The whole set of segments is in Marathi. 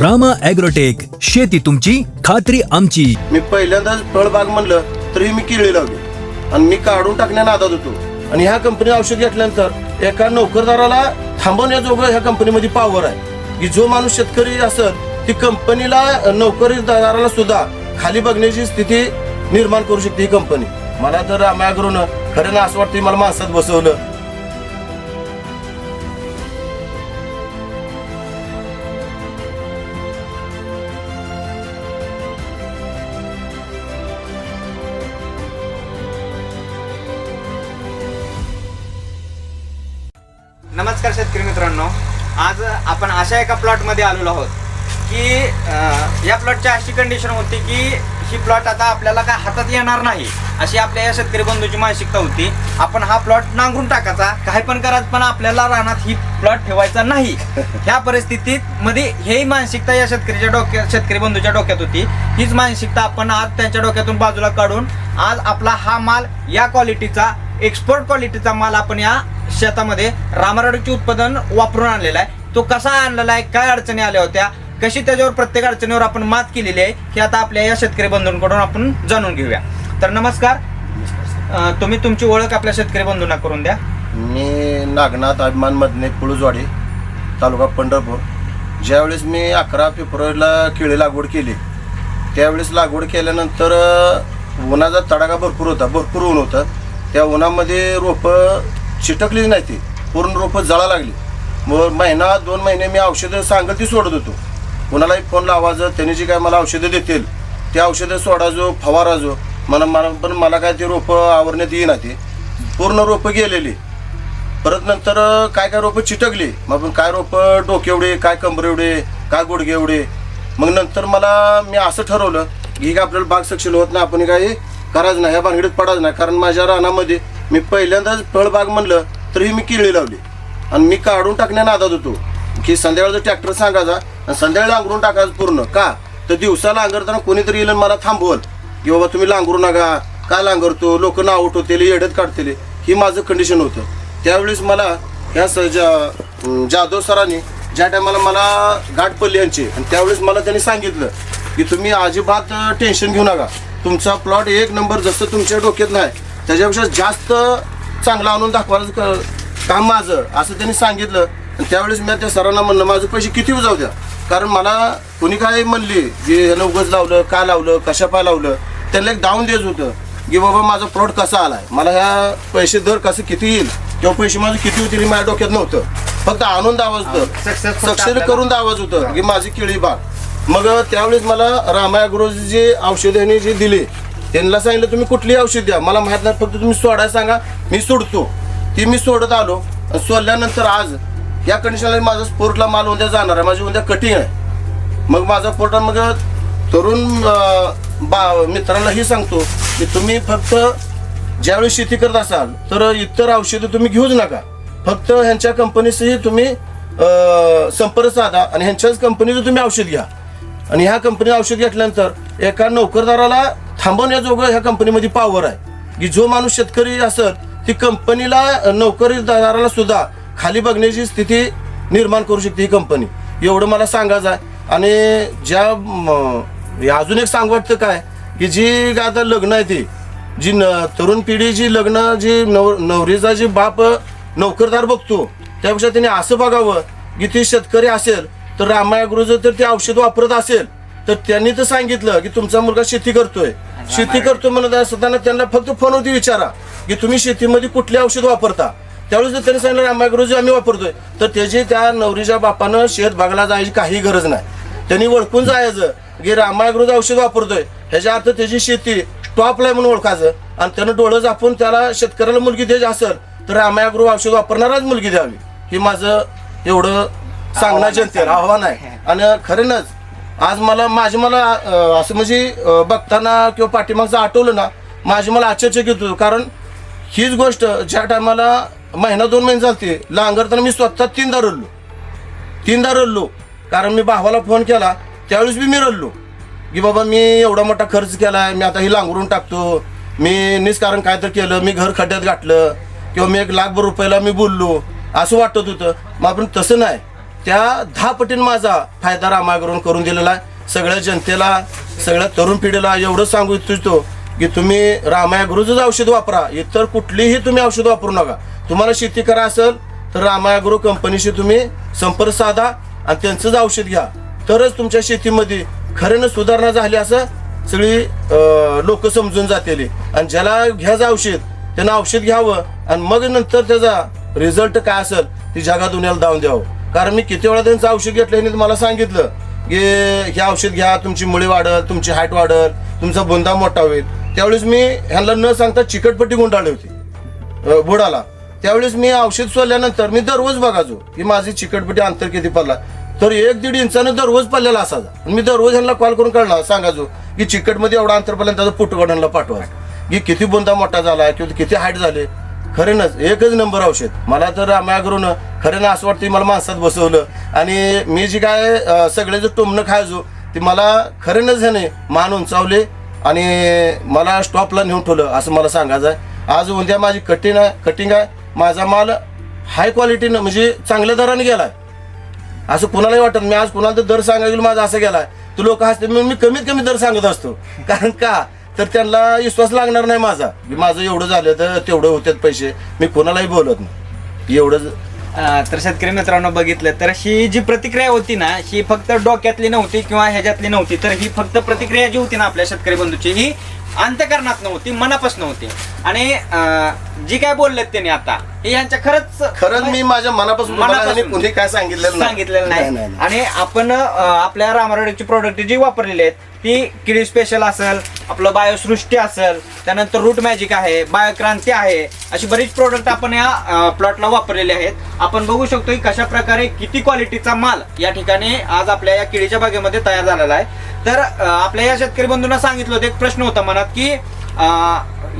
रामा ॲग्रोटेक शेती तुमची खात्री आमची. मी पहिल्यांदाच फळबाग म्हणलं तरी मी केळी लावली. आणि मी काढून टाकण्या नादात होतो. आणि ह्या कंपनी औषध घेतल्यानंतर एका नोकरदाराला थांबवण्याजोगं ह्या कंपनीमध्ये पॉवर आहे. की जो माणूस शेतकरी असेल ती कंपनीला नोकरीदाराला सुद्धा खाली बघण्याची स्थिती निर्माण करू शकते ही कंपनी. मला तर रामा ॲग्रोनं खरं ना असं वाटतं मला माणसात बसवलं. नमस्कार शेतकरी मित्रांनो. आज आपण अशा एका प्लॉटमध्ये आलेलो आहोत की या प्लॉटची अशी कंडिशन होती की ही प्लॉट आता आपल्याला काय हातात येणार नाही अशी आपल्या या शेतकरी बंधूची मानसिकता होती. आपण हा प्लॉट नांगरून टाकायचा काही पण करायचं पण आपल्याला रानात ही प्लॉट ठेवायचा नाही. ह्या परिस्थितीत मध्ये ही मानसिकता या शेतकरीच्या डोक्यात शेतकरी बंधूच्या डोक्यात होती. हीच मानसिकता आपण आज त्यांच्या डोक्यातून बाजूला काढून आज आपला हा माल या क्वालिटीचा एक्सपोर्ट क्वालिटीचा माल आपण या शेतामध्ये रामराडूचे उत्पादन वापरून आणलेला आहे. तो कसा आणलेला आहे काय अडचणी आल्या होत्या कशी त्याच्यावर प्रत्येक अडचणीवर आपण मात केलेली आहे हे आता आपल्या या शेतकरी बंधूंकडून आपण जाणून घेऊया. तर नमस्कार. अं, तुम्ही तुमची ओळख आपल्या शेतकरी बंधूंना करून द्या. मी नागनाथ अभिमान मधने पुळुजवाडी तालुका पंढरपूर. ज्यावेळेस मी अकरा फेब्रुवारीला केळी लागवड केली त्यावेळेस लागवड केल्यानंतर अ, उन्हाचा तडाखा भरपूर होता भरपूर ऊन होतं. त्या उन्हामध्ये रोपं चिटकली नाही ती. पूर्ण रोपं जळा लागली. मग महिना दोन महिने मी औषधं सांगेल ती सोडत होतो. कोणालाही फोन लावायचं त्यांनी जी काय मला औषधं देतील ते औषधं सोडायचो फवारायचो. मला मला पण मला काय ते रोपं आवरण्यात येईना ते. पूर्ण रोपं गेलेली. परत नंतर काय काय रोपं चिटकली. मग पण काय रोपं डोके एवढे काय कंबर एवढे काय गुडघे एवढे. मग नंतर मला मी असं ठरवलं की काय आपल्याला बाग सक्षम होत नाही आपण काही करायचं नाही ह्या भानगडीत पडायचं नाही कारण माझ्या रानामध्ये मी पहिल्यांदाच फळबाग म्हणलं तरीही मी केळी लावली. आणि मी काढून टाकण्या नादात होतो. की संध्याकाळचा ट्रॅक्टर सांगायचा आणि संध्याकाळी लांगरून टाकायचं पूर्ण. का? तर दिवसा लांगरताना कोणीतरी येईल मला थांबवल. की बाबा तुम्ही लांगरू नका. काय लांगरतो? लोक नाव उठवतील येडत काढतील. ही माझं कंडिशन होतं. त्यावेळेस मला ह्या स जा जाधव सरांनी ज्या टायमाला मला गाठ पडली यांची आणि त्यावेळेस मला त्यांनी सांगितलं की तुम्ही अजिबात टेन्शन घेऊ नका. तुमचा प्लॉट एक नंबर जसं तुमच्या डोक्यात नाही त्याच्यापेक्षा जास्त चांगला आणून दाखवायचं क- काम माझं असं त्यांनी सांगितलं. आणि त्यावेळेस मी त्या सरांना म्हणलं माझं पैसे किती जाऊ द्या. कारण मला कोणी काय म्हणली की ह्यानं उगच लावलं का लावलं कशा पाय लावलं त्यांना एक डाऊन द्यायचं होतं की बाबा माझा प्लॉट कसा आलाय? मला ह्या पैसे दर कसं किती येईल? किंवा पैसे माझे किती होतील हे माझ्या डोक्यात नव्हतं. फक्त आणून दावाच होतं. सक्सेस करून दावाच होतं की माझी केळी बाग. मग त्यावेळेस मला रामायाग्रोजी जे औषधाने जे दिले त्यांना सांगितलं तुम्ही कुठली औषध द्या. मला माहीत नाही फक्त तुम्ही सोडायला सांगा. मी सोडतो. ती मी सोडत आलो. आणि सोडल्यानंतर आज या कंडिशनला माझा स्पोर्टला माल उद्या जाणार आहे. माझी उद्या कटिंग आहे. मग माझा पोर्टा मग तरुण बा मित्रांनाही सांगतो की तुम्ही फक्त ज्यावेळी शेती करत असाल तर इतर औषधं तुम्ही घेऊच नका. फक्त ह्यांच्या कंपनीशी तुम्ही संपर्क साधा आणि ह्यांच्याच कंपनीचं तुम्ही औषध घ्या. आणि ह्या कंपनी औषध घेतल्यानंतर एका नोकरदाराला थांबवण्याजोगं ह्या कंपनीमध्ये पॉवर आहे. की जो माणूस शेतकरी असेल ती कंपनीला नोकरीदाराला सुद्धा खाली बघण्याची स्थिती निर्माण करू शकते ही कंपनी. एवढं मला सांगायचं आहे. आणि ज्या अजून एक सांग वाटतं काय? की जी काय आता लग्न आहे ती जी न तरुण पिढी जी लग्न जी नव नवरीचा जी बाप नोकरदार बघतो त्यापेक्षा त्याने असं बघावं की ती शेतकरी असेल तर रामायागृह तर ते औषध वापरत असेल. तर त्यांनी तर सांगितलं की तुमचा मुलगा शेती करतोय. शेती करतो म्हणत असताना त्यांना फक्त फोनवरती विचारा की तुम्ही शेतीमध्ये कुठले औषध वापरता? त्यावेळेस जर त्यांनी सांगितलं रामायागृह आम्ही वापरतोय. तर त्याची त्या नवरीच्या बापानं शेत भागाला जायची काही गरज नाही. त्यांनी ओळखून जायचं की रामायगृह औषध वापरतोय. ह्याच्या अर्थ त्याची शेती स्टॉपला आहे म्हणून ओळखायचं. आणि त्यानं डोळं झापून त्याला शेतकऱ्याला मुलगी द्यायची असेल तर रामायगृह औषध वापरणाराच मुलगी द्यावी. हे माझं एवढं सांगणं जनतेला आव्हान आहे. आणि खरेनच आज मला माझी मला असं म्हणजे बघताना किंवा पाठीमागचं आठवलं ना माझी मला आश्चर्य होतं. कारण हीच गोष्ट ज्या टायमाला महिना दोन महिने चालते लांगरताना मी स्वतः तीनदा रडलो. तीनदा रडलो. कारण मी भावाला फोन केला त्यावेळेस बी मी रडलो. की बाबा मी एवढा मोठा खर्च केला आहे मी आता ही लांगरून टाकतो. मी निष्कारण काय तर केलं मी घर खड्ड्यात गाठलं किंवा मी एक लाखभर रुपयाला मी बोललो असं वाटत होतं. मग आपण तसं नाही. त्या दहा पटीने माझा फायदा रामायगरून करून दिलेला आहे. सगळ्या जनतेला सगळ्या तरुण पिढीला एवढं सांगू इच्छितो की तुम्ही रामायगुरूचंच औषध वापरा. इतर कुठलीही तुम्ही औषध वापरू नका. तुम्हाला शेती करा असेल तर रामायगुरू कंपनीशी तुम्ही संपर्क साधा आणि त्यांचंच औषध घ्या. तरच तुमच्या शेतीमध्ये खऱ्यानं सुधारणा झाली असं सगळी लोक समजून जातेली. आणि ज्याला घ्यायचं औषध त्यांना औषध घ्यावं आणि मग नंतर त्याचा रिझल्ट काय असेल ती जगा दुनियाला दावून द्यावं. कारण मी किती वेळा त्यांचं औषध घेतलं ह्यांनी मला सांगितलं की हे औषध घ्या तुमची मुळी वाढल तुमची हाईट वाढल तुमचा बुंदा मोठा होईल. त्यावेळेस मी ह्यांना न सांगता चिकटपट्टी गुंडाळली होती बुडाला. त्यावेळेस मी औषध सोडल्यानंतर मी दररोज बघायचो की माझी चिकटपट्टी अंतर किती पडला. तर एक दीड इंचानं दररोज पडलेला असायचा. मी दररोज ह्यांना कॉल करून कळणार सांगायचो की चिकटमध्ये एवढा अंतर पडल्यानं त्याचा पुटगडांना पाठवा की किती बुंदा मोठा झाला किंवा किती हाईट झाले. खरेनच एकच नंबर औषध. मला तर आम्याकडून खरेनं असं वाटतं मला माणसात बसवलं. आणि मी जी काय सगळे जे टोमणं खायचो ते मला खरेनच ह्याने मान उंचावले आणि मला स्टॉपला नेऊन ठेवलं असं मला सांगायचं आहे. आज उद्या माझी कटिंग आहे कटिंग आहे. माझा माल हाय क्वालिटीनं म्हणजे चांगल्या दराने गेलाय. असं कुणालाही वाटत मी आज कुणाला तर दर सांगायला माझा असं गेलाय. तू लोक हसते मी कमीत कमी दर सांगत असतो. कारण का? तर त्यांना विश्वास लागणार नाही माझा. की माझं एवढं झालं तर तेवढं होतात पैसे. मी कोणालाही बोलत नाही. एवढं अं, तर शेतकरी मित्रांनो बघितलं तर ही जी प्रतिक्रिया होती ना ही फक्त डोक्यातली नव्हती किंवा ह्याच्यातली नव्हती तर ही फक्त प्रतिक्रिया जी होती ना आपल्या शेतकरी बंधूची ही अंतकरणात नव्हती मनापासून नव्हती. आणि अं, जी काय बोललेत त्यांनी आता हे यांच्या खरंच खरंच मी माझ्या मनापासून तुम्हाला मनापासून. आणि कोणी काय सांगितलेलं. सांगितलेलं नाही, नाही. आणि आपण अं, आपल्या रामारोडची प्रोडक्ट जी वापरलेली आहेत ती किडी स्पेशल असेल आपलं बायोसृष्टी असेल त्यानंतर रूट मॅजिक आहे बायोक्रांती आहे अशी बरीच प्रोडक्ट आपण या प्लॉटला वापरलेले आहेत. आपण बघू शकतो की कशा प्रकारे किती क्वालिटीचा माल या ठिकाणी आज आपल्या या किडीच्या बागेमध्ये तयार झालेला आहे. तर आपल्या या शेतकरी बंधूंना सांगितलं होतं एक प्रश्न होता मनात की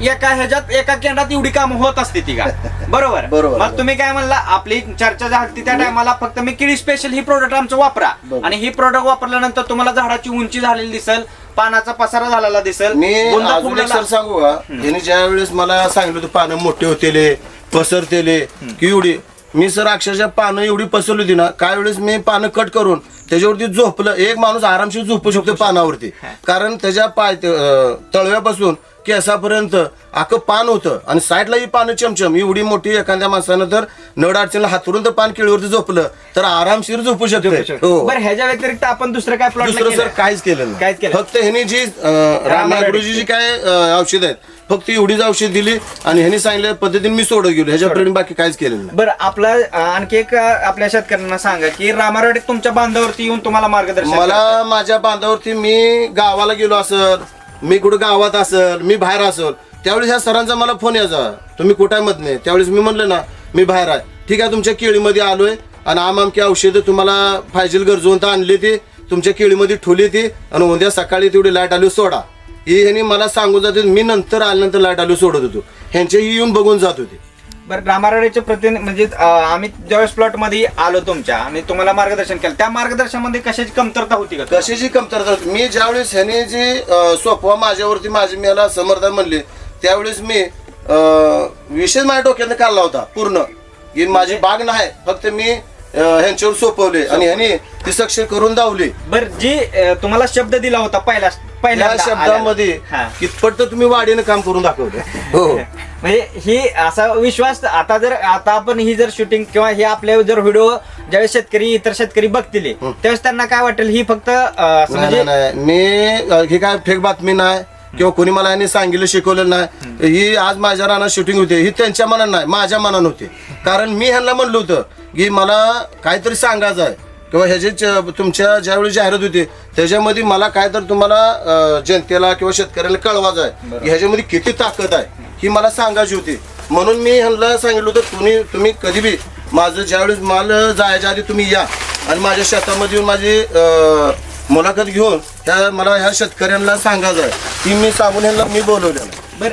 एका ह्याच्यात एका केंद्रात एवढी कामं होत असते ती का? बरोबर. बरोबर. मग तुम्ही काय म्हणला आपली चर्चा झाली त्या टायमाला फक्त मी किडी स्पेशल ही प्रोडक्ट आमचं वापरा. बरोबर. आणि ही प्रोडक्ट वापरल्यानंतर तुम्हाला झाडाची उंची झालेली दिसेल पानाचा पसारा झालेला दिसेल मी बुंदा अजून एक फुगलेला- सर सांगू का? यांनी ज्या वेळेस मला सांगितलं होतं पानं मोठे होतेले पसरतेले की एवढी मी सर अक्षरशः पानं एवढी पसरली होती ना काय वेळेस मी पानं कट करून त्याच्यावरती झोपलं. एक माणूस आरामशीर झोपू शकतो पानावरती. कारण त्याच्या पाय अं, तळव्यापासून केसापर्यंत अख्खं पान होतं. आणि साईडला ही पानं चमचम. एवढी मोठी एखाद्या माणसानं तर नड अडचणला हातरून तर पान केळीवरती झोपलं तर आरामशीर झोपू शकतो. हो. बरं ह्याच्या व्यतिरिक्त आपण दुसरं काय प्लॉट दुसरं सर काहीच केलं काहीच केलं फक्त ह्यानी जी रामागुरुजी जी काय औषध आहेत फक्त एवढीच औषध दिली आणि ह्यानी सांगितल्या पद्धतीने मी सोडत गेलो. ह्याच्या बाकी काहीच केलेलं नाही. बरं आपला अं, आणखी एक अं, आपल्या शेतकऱ्यांना सांगा की रामारोडे तुमच्या बांधावरती येऊन तुम्हाला मार्गदर्शन. मला माझ्या बांधावरती मी गावाला गेलो असल मी कुठं गावात असल मी बाहेर असल त्यावेळेस ह्या सरांचा मला फोन यायचा. तुम्ही कुठं आहे त्यावेळेस मी म्हणलं ना मी बाहेर आहे. ठीक आहे तुमच्या केळीमध्ये आलोय आणि आम आमकी औषधं तुम्हाला फायजील गरजवंत आणली ती तुमच्या केळीमध्ये ठेवली ती आणि उद्या सकाळी तेवढी लाइट आली सोडा. ही ह्यांनी मला सांगून जाते मी नंतर आल्यानंतर लाइट आली सोडत होतो. ह्यांचे ही येऊन बघून जात होते. बरं रामारोडेचे प्रति म्हणजे अं, आम्ही ज्यावेळेस प्लॉटमध्ये आलो तुमच्या आणि तुम्हाला मार्गदर्शन केलं त्या मार्गदर्शनामध्ये कशाची कमतरता होती का? कशाची कमतरता होती? मी ज्यावेळेस ह्याने जे अं, सोपवा माझ्यावरती माझी मी याला समर्थन म्हणले त्यावेळेस मी अं, विषय माझ्या डोक्यात काढला होता पूर्ण. की माझी बाग नाही फक्त मी अं, ह्यांच्यावर सोपवले आणि ह्याने ती सक्ष करून दावली. बर जी अं, तुम्हाला शब्द दिला होता पहिला त्या पहिल्यांदा शब्दामध्ये आल्याला. हा. कितपट तर तुम्ही वाढीनं काम करून दाखवलं. हो. म्हणजे ही असा विश्वास आता जर आता आपण ही जर शूटिंग किंवा हे आपले जर व्हिडिओ ज्यावेळेस शेतकरी इतर शेतकरी बघतील त्यावेळेस त्यांना काय वाटेल? ही फक्त अं, असं नाही म्हणजे नाही, नाही. मी अ, ही काय फेक बातमी नाही किंवा कोणी मला यांनी सांगितलं शिकवलेलं नाही. ही. आज माझ्या रानात शूटिंग होते. ही त्यांच्या मनात नाही माझ्या मनात होती कारण मी ह्यांना म्हणलं होतं की मला काहीतरी सांगायचं आहे. किंवा ह्याची तुमच्या ज्यावेळी जाहिरात होती त्याच्यामध्ये मला काय तर तुम्हाला जनतेला किंवा शेतकऱ्याला कळवायचं आहे. ह्याच्यामध्ये किती ताकद आहे ही मला सांगायची होती. म्हणून मी ह्यांना सांगितलं होतं तुम्ही तुम्ही कधी बी माझं ज्यावेळेस माल जायच्या आधी तुम्ही या. आणि माझ्या शेतामध्ये येऊन माझी मुलाखत घेऊन त्या मला ह्या शेतकऱ्यांना सांगायचं आहे. की मी सांगून ह्यांना मी बोलवलेलं आहे. बर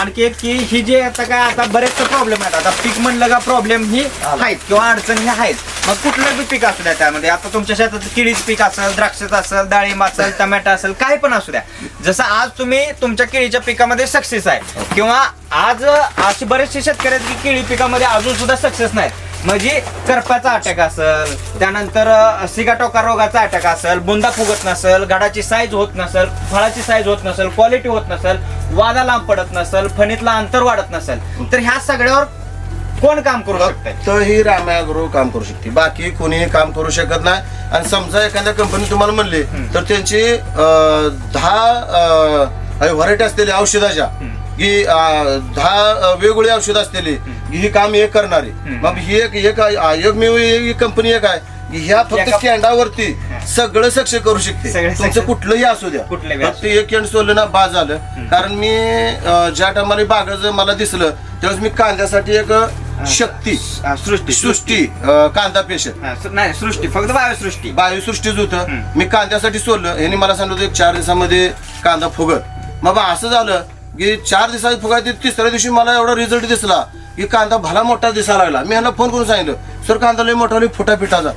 आणखी एक की ही जे आता काय आता बरेच प्रॉब्लेम आहेत. आता पीक म्हणलं का प्रॉब्लेम ही आहेत किंवा अडचण ही आहेत. मग कुठलं बी पीक असू द्या त्यामध्ये. आता तुमच्या शेतात किडीच पीक असेल द्राक्षाचं असेल डाळिंब असेल टमॅटो असेल काही पण असू द्या. जसं आज तुम्ही तुमच्या केळीच्या पिकामध्ये सक्सेस आहे. किंवा आज असे बरेचसे शेतकरी आहेत की केळी पिकामध्ये अजून सुद्धा सक्सेस नाहीत म्हणजे करपाचा अटॅक असेल त्यानंतर सिगाटोका रोगाचा अटॅक असेल बुंदा फुगत नसेल घडाची साईज होत नसेल फळाची साईज होत नसेल क्वालिटी होत नसेल वादा लांब पडत नसेल फणीतला अंतर वाढत नसेल. तर ह्या सगळ्यावर कोण काम करू शकतंय? फक्त ही रामायाग्रो काम करू शकते. बाकी कोणीही काम करू शकत नाही. आणि समजा एखाद्या कंपनी तुम्हाला म्हणली तर त्यांची अं, दहा व्हरायटी असलेली औषधाच्या की अं, दहा वेगवेगळी औषध असलेली की ही काम एक करणारी. मग ही एक एक एक मी ही कंपनी एक आहे. की ह्या फक्त एका- स्टँडावरती सगळं सक्ष करू शकते. सगळं तुमचं सक्ष- कुठलंही असू द्या. कुठलंही फक्त एक केंड सोडलं ना बाद झालं. कारण मी अं, ज्या टायमाला बागाचं मला दिसलं त्यावेळेस मी कांद्यासाठी एक शक्ती. सृष्टी सृष्टी. अं, कांदा पेशंट हा, सृ- नाही सृष्टी फक्त बायोसृष्टी. बायोसृष्टीच होतं. मी कांद्यासाठी सोडलं. यांनी मला सांगितलं होतं एक चार दिवसामध्ये कांदा फुगत मग बा असं झालं की चार दिवसात फुगायचे तिसऱ्या दिवशी मला एवढा रिझल्ट दिसला की कांदा भला मोठा दिसायला लागला. मी ह्यांना फोन करून सांगितलं सर कांदा लय मोठा लय फुटा पिठाचा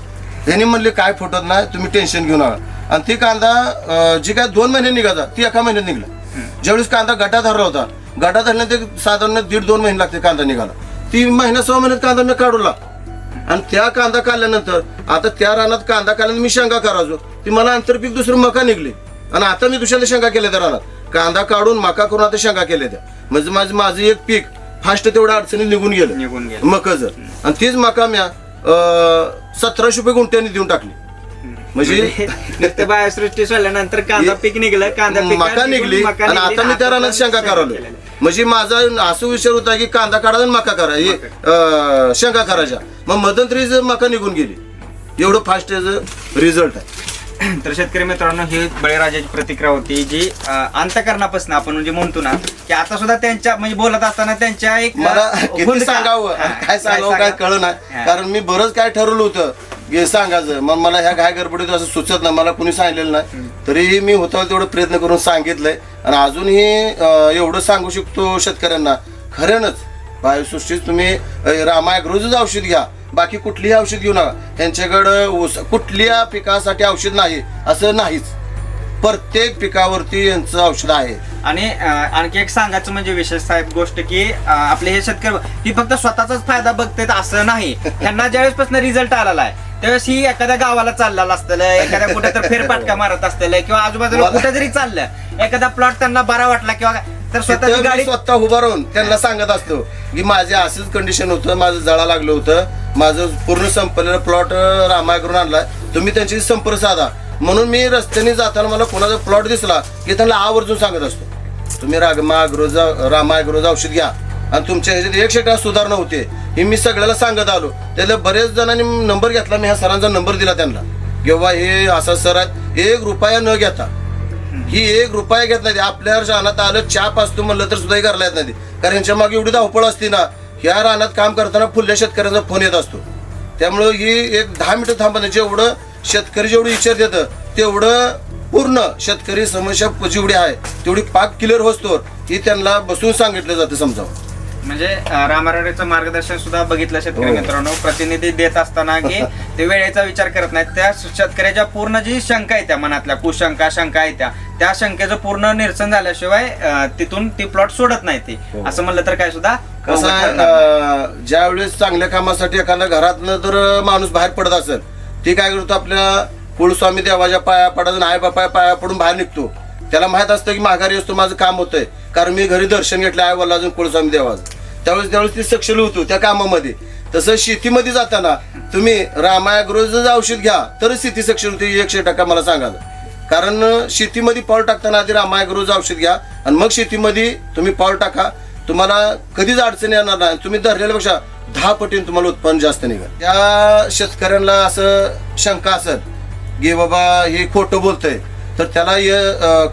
यांनी म्हणले काय फुटत नाही तुम्ही टेन्शन घेऊ नका. आणि ती कांदा अं, जी काय दोन महिने निघायचा ती एका महिन्यात निघला. ज्यावेळेस कांदा गटा धरला होता गटा धरल्यानंतर साधारण दीड दोन महिने लागते कांदा निघाला ती महिना सहा महिन्यात कांदा मी काढूला आणि त्या कांदा काढल्यानंतर आता त्या रानात कांदा काढल्यानंतर मी शेंगा करायचो ती मला आंतरपीक दुसरं मका निघली. आणि आता मी दुसऱ्या शेंगा केल्या त्या रानात. कांदा काढून मका करून आता शेंगा केल्या त्या. म्हणजे माझं माझं एक पीक फास्ट तेवढ्या अडचणीत निघून गेलं. निघून गेलं. मकाच. आणि तीच मका म्या सतराशे रुपये गुंठ्याने देऊन टाकली. म्हणजे नुसतं बायोसृष्टी सोडल्यानंतर कांदा पीक निघलं कांदा पीक मका निघली आणि आता मी त्या रानात शेंगा करालो केलेलं. म्हणजे माझा असं विचार होता की कांदा काढायचा आणि मका करा शेंगा करायच्या. मग मध्यंतरीच मका निघून गेली एवढं फास्ट रिझल्ट आहे. तर शेतकरी मित्रांनो ही बळीराजाची प्रतिक्रिया होती जी अंतकरणापासून आपण म्हणजे म्हणतो ना की आता सुद्धा त्यांच्या म्हणजे बोलत असताना त्यांच्या एक मला किती सांगावं? काय सांगावं काय हा. नाही कारण मी बरंच काय ठरवलं होतं. की सांगायचं मग मला ह्या घाय गडबडीत असं सुचत नाही मला कुणी सांगितलेलं नाही. तरीही मी होता तेवढं प्रयत्न करून सांगितलंय. आणि अजूनही एवढं सांगू शकतो शेतकऱ्यांना. खऱ्यानंच बायोसृष्टीत तुम्ही रामायग्रोजच औषध घ्या. बाकी कुठलीही औषध घेऊ नका. त्यांच्याकडं ऊस कुठल्या पिकासाठी औषध नाही असं नाहीच. प्रत्येक पिकावरती यांचं औषध आहे. आणि आणखी एक सांगायचं म्हणजे विशेष साहेब गोष्ट की आपले हे शेतकरी ही फक्त स्वतःचाच फायदा बघतात असं नाही. त्यांना ज्यावेळेसपासून रिझल्ट आलेला आहे त्यावेळेस ही एखाद्या गावाला चाललेलं असतं एखाद्या कुठे तर फेरपाटका मारत असतं किंवा आजूबाजूला कुठे जरी चाललं. एखादा प्लॉट त्यांना बरा वाटला किंवा तर स्वतःची मी गाडी स्वतः उभा राहून त्यांना सांगत असतो की माझे असंच कंडिशन होतं माझं जळा लागलं होतं माझं पूर्ण संपलेलं प्लॉट रामाय करून आणलाय तुम्ही त्यांची संपर्क साधा. म्हणून मी रस्त्याने जाताना मला कोणाचा प्लॉट दिसला की त्यांना आवर्जून सांगत असतो. तुम्ही रागमा अग्रोजा रामा अग्रोजा औषध घ्या. आणि तुमच्या ह्याच्यात एकशे टक्का सुधारणा होते. हे मी सगळ्याला सांगत आलो. त्याला बरेच जणांनी नंबर घेतला मी ह्या सरांचा नंबर दिला त्यांना. किंवा हे असा सर आहेत एक रुपया न घेता. ही एक रुपया घेत नाही आपल्या रानात आलं चाप असतो म्हणलं तर सुद्धा हे येत नाही कारण यांच्या मागे एवढी धावपळ असते ना ह्या रानात काम करताना फुल्या शेतकऱ्यांचा फोन येत असतो. त्यामुळं ही एक दहा मिनिटं थांबणं जेवढं शेतकरी जेवढं विचार देतं तेवढं पूर्ण शेतकरी समस्या जेवढी आहे तेवढी पाक क्लिअर होतो ही त्यांना बसून सांगितलं जातं समजावं म्हणजे रामाराडेचं मार्गदर्शन सुद्धा बघितलं शेतकरी हो. मित्रांनो प्रतिनिधी देत असताना की ते वेळेचा विचार करत नाहीत त्या शेतकऱ्याच्या पूर्ण जी शंका आहे त्या मनातल्या कुशंका शंका आहे त्या त्या शंकेचं पूर्ण निरसन झाल्याशिवाय तिथून ती प्लॉट सोडत नाही ती हो. असं म्हणलं तर काय सुद्धा कसं. अं, ज्यावेळेस चांगल्या कामासाठी एखाद्या घरातनं जर माणूस बाहेर पडत असेल ती काय करतो आपल्या कुलस्वामी देवाच्या पाया पडत आई बापाया पाया पडून बाहेर निघतो त्याला माहीत असतं की माघारी असतो माझं काम होतंय कारण मी घरी दर्शन घेतलं आई वल्ला अजून कुलस्वामी देवाचं त्यावेळेस त्यावेळेस ती सक्षल होतो त्या कामामध्ये. तसं शेतीमध्ये जाताना तुम्ही रामायग्रोजच औषध घ्या तरच शेती सक्षल होते एकशे टक्का मला सांगाल कारण शेतीमध्ये पाऊल टाकताना आधी रामायग्रोज औषध घ्या आणि मग शेतीमध्ये तुम्ही पाऊल टाका. तुम्हाला कधीच अडचण येणार नाही. तुम्ही धरलेल्यापेक्षा दहा पटीने तुम्हाला उत्पन्न जास्त निघाल. त्या शेतकऱ्यांना असं शंका असत की बाबा हे खोटं बोलतंय. तर त्याला हे,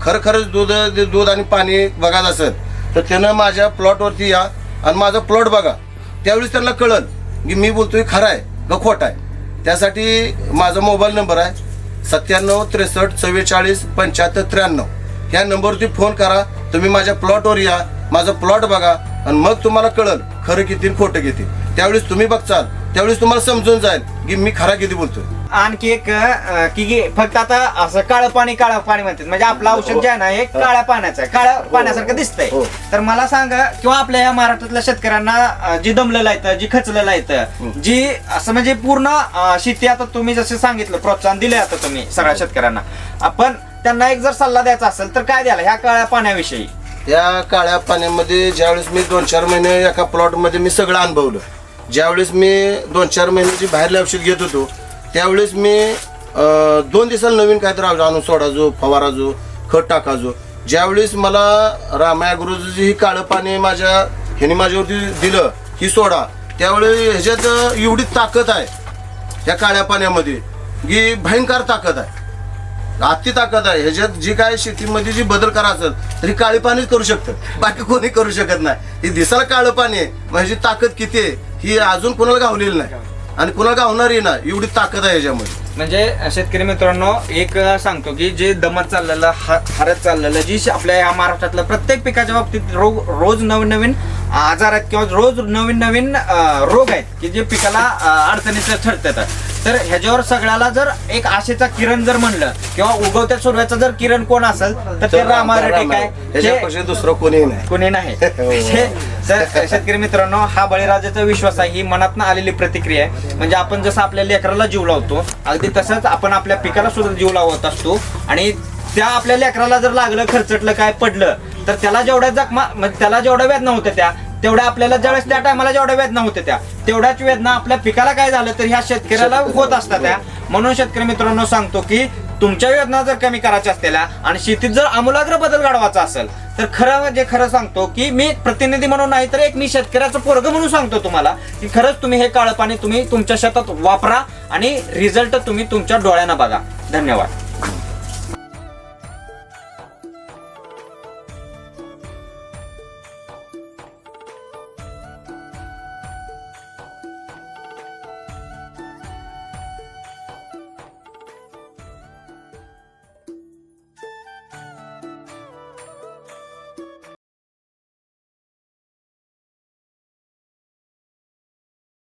खरं खरंच दूध दूध आणि पाणी बघायचं असेल तर त्यानं माझ्या प्लॉटवरती या. आणि माझा प्लॉट बघा. त्यावेळेस त्यांना कळल की मी बोलतोय खरं आहे का खोटं आहे. त्यासाठी माझा मोबाईल नंबर आहे सत्त्याण्णव त्रेसष्ट चव्वेचाळीस पंच्याहत्तर त्र्याण्णव. ह्या नंबरवरती फोन करा. तुम्ही माझ्या प्लॉटवर या. माझा प्लॉट बघा. आणि मग तुम्हाला कळल खरं किती आणि खोटं किती. त्यावेळेस तुम्ही बघचाल. त्यावेळेस तुम्हाला समजून जाईल की मी खरा किती बोलतोय. आणखी एक अं, की फक्त आता असं काळं पाणी काळं पाणी म्हणतात. म्हणजे आपलं औषध जे आहे ना हे. काळ्या पाण्याचं आहे. काळ्या पाण्यासारखं दिसतंय. हो. तर मला सांगा किंवा आपल्या या महाराष्ट्रातल्या शेतकऱ्यांना अं, जी दमलेलं आहे जी खचलेलं आहे जी असं म्हणजे पूर्ण अं, शेती आता तुम्ही जसं सांगितलं प्रोत्साहन दिले आता तुम्ही सगळ्या शेतकऱ्यांना. आपण त्यांना एक जर सल्ला द्यायचा असेल तर काय द्याला ह्या काळ्या पाण्याविषयी. या काळ्या पाण्यामध्ये ज्यावेळेस मी दोन चार महिने एका प्लॉटमध्ये मी सगळं अनुभवलं. ज्यावेळेस मी दोन चार महिन्याची बाहेरले औषध घेत होतो त्यावेळेस मी दोन दिवसाला नवीन काहीतरी आणून सोडाजो फवाराजो खत टाकायचो. ज्यावेळेस मला रामाया गुरुजी ही काळं पाणी माझ्या ह्याने माझ्यावरती दिलं ही सोडा. त्यावेळी ह्याच्यात एवढी ताकद आहे या काळ्या पाण्यामध्ये की भयंकर ताकद आहे. अति ताकद आहे. ह्याच्यात जी काय शेतीमध्ये जी बदल करायचं तर तरी काळे पाणीच करू शकतं. बाकी कोणी करू शकत नाही. ही दिसायला काळं पाणी आहे म्हणजे ताकद किती आहे ही अजून कोणाला गावलेली नाही. आणि कुणाला गावणारही ना एवढी ताकद आहे याच्यामध्ये. म्हणजे शेतकरी मित्रांनो एक सांगतो की जे दमत चाललेलं हा- हरत चाललेलं जी श- आपल्या या महाराष्ट्रातलं प्रत्येक पिकाच्या बाबतीत रोग रोज नवीन नवीन आजार आहेत किंवा रोज नवीन नवीन अं, रोग आहेत की जे पिकाला अं, अडचणीचं ठरतात. तर ह्याच्यावर सगळ्याला जर एक आशेचा किरण जर म्हणलं किंवा उगवत्या सूर्याचा जर किरण कोण असेल तर ते रामारेटे काय हे- दुसरं कोणीही नाही. कोणी नाही. हे- तर शेतकरी मित्रांनो हा बळीराजाचा विश्वास आहे ही मनातनं आलेली प्रतिक्रिया आहे. म्हणजे आपण जसं आपल्या लेकराला जीव लावतो अगदी तसंच आपण आपल्या पिकाला सुद्धा जीव लावत असतो. आणि त्या आपल्या लेकराला जर लागलं खर्चटलं काय पडलं तर त्याला जेवढ्या जखमा म्हणजे त्याला जेवढ्या वेदना होत्या त्या तेवढ्या आपल्याला ज्यावेळेस त्या टायमाला जेवढ्या वेदना होत्या त्या तेवढ्याच वेदना आपल्या पिकाला काय झालं तर ह्या शेतकऱ्याला होत असतात त्या. म्हणून शेतकरी मित्रांनो सांगतो की तुमच्या वेदना जर कमी करायच्या असलेल्या आणि शेतीत जर आमूलाग्र बदल घडवायचा असेल तर खरं म्हणजे खरं सांगतो की मी प्रतिनिधी म्हणून नाही तर एक मी शेतकऱ्याचं पोरग म्हणून सांगतो तुम्हाला की खरंच तुम्ही हे काळं पाणी तुम्ही तुमच्या शेतात वापरा आणि रिझल्ट तुम्ही तुमच्या डोळ्यानं बघा. धन्यवाद.